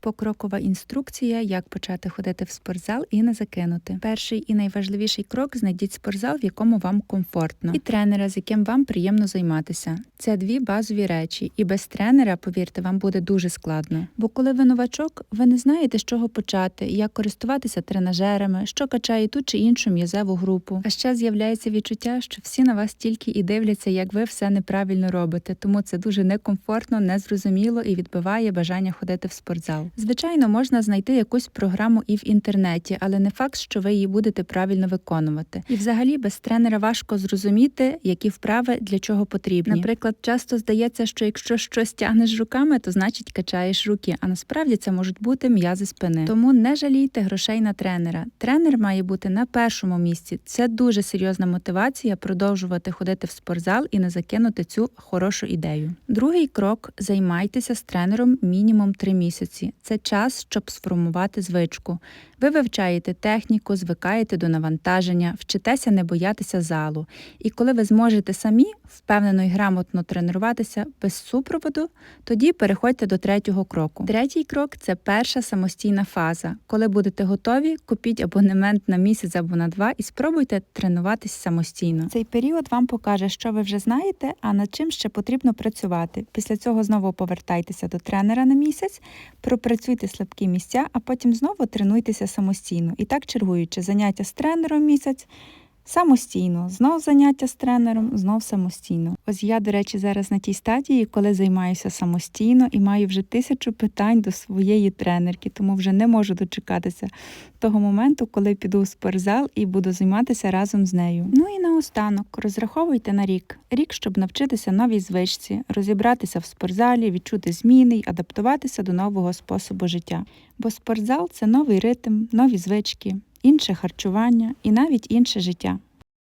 Покрокова інструкція, як почати ходити в спортзал і не закинути. Перший і найважливіший крок знайдіть спортзал, в якому вам комфортно, і тренера, з яким вам приємно займатися. Це дві базові речі, і без тренера, повірте, вам буде дуже складно. Бо коли ви новачок, ви не знаєте, з чого почати, як користуватися тренажерами, що качає ту чи іншу м'язеву групу. А ще з'являється відчуття, що всі на вас тільки і дивляться, як ви все неправильно робите, тому це дуже некомфортно, незрозуміло і відбиває бажання ходити в спортзал. Звичайно, можна знайти якусь програму і в інтернеті, але не факт, що ви її будете правильно виконувати. І взагалі без тренера важко зрозуміти, які вправи для чого потрібні. Наприклад, часто здається, що якщо щось тягнеш руками, то значить качаєш руки, а насправді це можуть бути м'язи спини. Тому не жалійте грошей на тренера. Тренер має бути на першому місці. Це дуже серйозна мотивація продовжувати ходити в спортзал і не закинути цю хорошу ідею. Другий крок займайтеся з тренером мінімум 3 місяці. Це час, щоб сформувати звичку. Ви вивчаєте техніку, звикаєте до навантаження, вчитеся не боятися залу. І коли ви зможете самі впевнено і грамотно тренуватися без супроводу, тоді переходьте до третього кроку. Третій крок це перша самостійна фаза. Коли будете готові, купіть абонемент на місяць або на два і спробуйте тренуватись самостійно. Цей період вам покаже, що ви вже знаєте, а над чим ще потрібно працювати. Після цього знову повертайтеся до тренера на місяць, пропрацюйте слабкі місця, а потім знову тренуйтеся самостійно. І так чергуючи заняття з тренером місяць. Самостійно, знов заняття з тренером, знов самостійно. Ось я, до речі, зараз на тій стадії, коли займаюся самостійно і маю вже тисячу питань до своєї тренерки, тому вже не можу дочекатися того моменту, коли піду в спортзал і буду займатися разом з нею. Ну і наостанок розраховуйте на рік. Рік, щоб навчитися новій звичці, розібратися в спортзалі, відчути зміни й адаптуватися до нового способу життя. Бо спортзал це новий ритм, нові звички інше харчування і навіть інше життя.